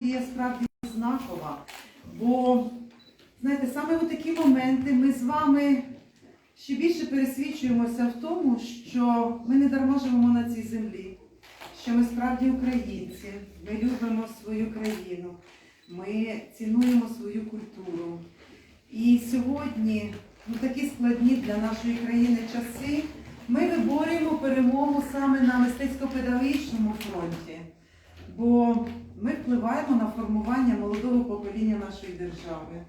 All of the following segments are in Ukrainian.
є справді знакова. Бо, знаєте, саме у такі моменти ми з вами ще більше пересвідчуємося в тому, що ми не дарма живемо на цій землі, що ми справді українці, ми любимо свою країну, ми цінуємо свою культуру. І сьогодні, ну такі складні для нашої країни часи, ми виборюємо перемогу саме на мистецько-педагогічному фронті. Бо ми впливаємо на формування молодого покоління нашої держави,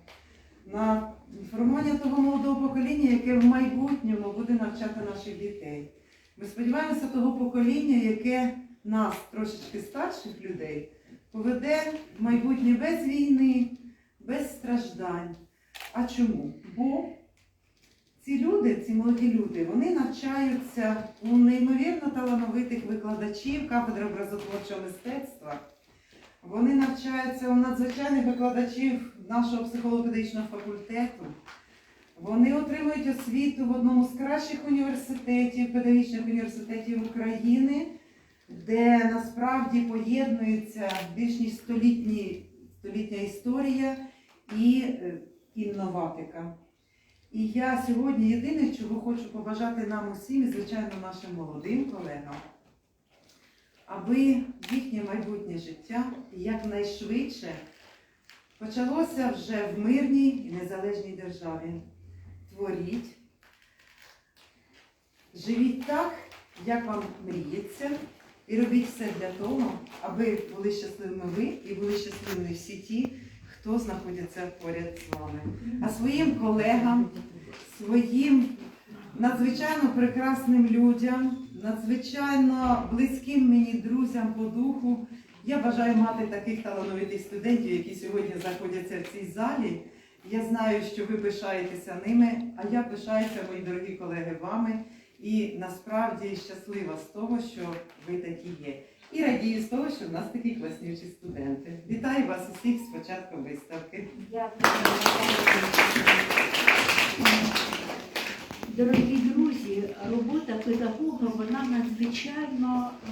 на формування того молодого покоління, яке в майбутньому буде навчати наших дітей. Ми сподіваємося того покоління, яке нас, трошечки старших людей, поведе в майбутнє без війни, без страждань. А чому? Бо ці люди, ці молоді люди, вони навчаються у неймовірно талановитих викладачів кафедри образотворчого мистецтва. Вони навчаються у надзвичайних викладачів нашого психолого-педагогічного факультету. Вони отримують освіту в одному з кращих університетів, педагогічних університетів України, де насправді поєднується більш ніж столітня історія і е, інноватика. І я сьогодні єдине, чого хочу побажати нам усім, і звичайно нашим молодим колегам, аби їхнє майбутнє життя якнайшвидше почалося вже в мирній і незалежній державі. Творіть, живіть так, як вам мріється, і робіть все для того, аби були щасливими ви і були щасливими всі ті, хто знаходиться поряд з вами. А своїм колегам, своїм надзвичайно прекрасним людям, надзвичайно близьким мені друзям по духу. Я бажаю мати таких талановитих студентів, які сьогодні знаходяться в цій залі. Я знаю, що ви пишаєтеся ними, а я пишаюся, мої дорогі колеги, вами. І насправді щаслива з того, що ви такі є. І радію з того, що в нас такі класнючі студенти. Вітаю вас усіх з початком виставки. Дорогі друзі, робота педагога вона надзвичайно е,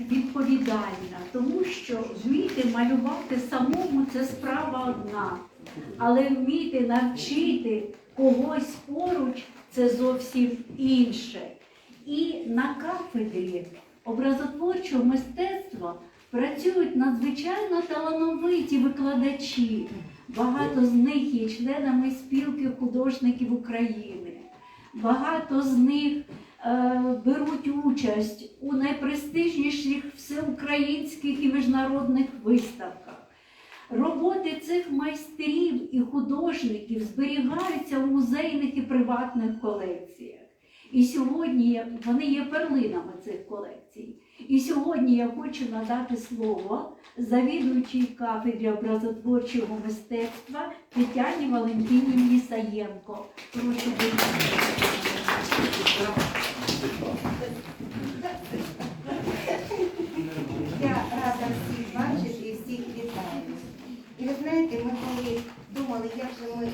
відповідальна, тому що вміти малювати самому це справа одна, але вміти навчити когось поруч це зовсім інше. І на кафедрі образотворчого мистецтва працюють надзвичайно талановиті викладачі. Багато з них є членами спілки художників України. Багато з них е, беруть участь у найпрестижніших всеукраїнських і міжнародних виставках. Роботи цих майстрів і художників зберігаються в музейних і приватних колекціях. І сьогодні вони є перлинами цих колекцій. І сьогодні я хочу надати слово завідуючій кафедрі образотворчого мистецтва Тетяні Валентинівні Саєнко. Прошу Я рада всіх бачити і всіх вітаю. І ви знаєте, ми коли думали, як же ми,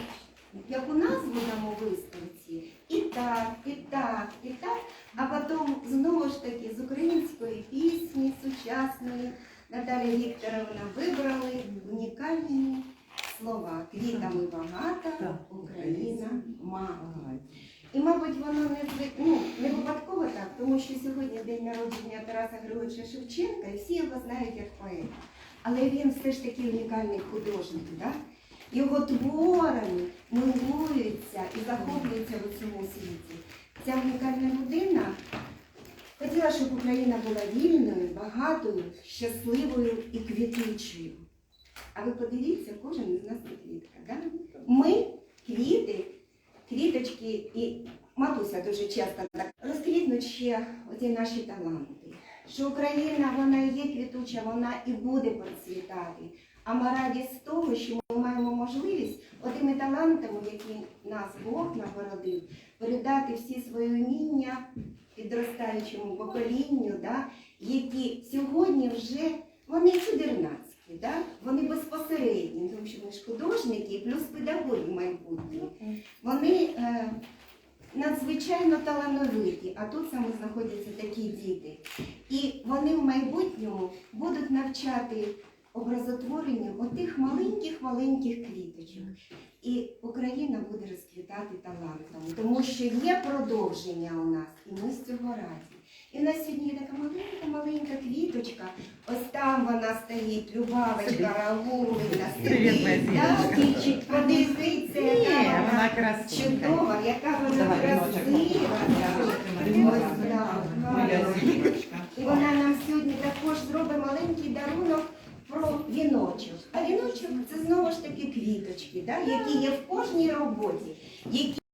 яку назву дамо виставці, і так, і так, і так, а потім знову ж таки з української пісні сучасної Наталія Вікторовна вибрали унікальні слова. Квітами багата, Україна мама. І, мабуть, воно не, ну, не випадково так, тому що сьогодні день народження Тараса Григоровича Шевченка, і всі його знають як поета. Але він все ж таки унікальний художник. Да? Його творами милуються і захоплюються в усьому світі. Ця унікальна людина хотіла, щоб Україна була вільною, багатою, щасливою і квітучою. А ви подивіться, кожен із нас не квітка. Да? Ми квіти, квіточки і матуся дуже часто так розквітнуть ще оці наші таланти. Що Україна вона є квітуча, вона і буде процвітати. А ми раді з того, що ми маємо можливість отими талантами, які нас Бог нагородив, передати всі свої уміння підростаючому поколінню, да, які сьогодні вже вони да, вони безпосередні, тому що ми ж художники плюс педагоги майбутні. Вони е, надзвичайно талановиті, а тут саме знаходяться такі діти. І вони в майбутньому будуть навчати образотворенню отих маленьких-маленьких квіточок. І Україна буде розквітати талантом, тому що є продовження у нас, і ми з цього раді. І в нас сьогодні є така маленька-маленька квіточка. Ось там вона стоїть, Любавочка, Рагулина, сидить? Подивіться, яка вона чудова, яка вона красива. І вона нам сьогодні також зробить маленький дарунок про віночок. А віночок це знову ж таки квіточки, які є в кожній роботі, які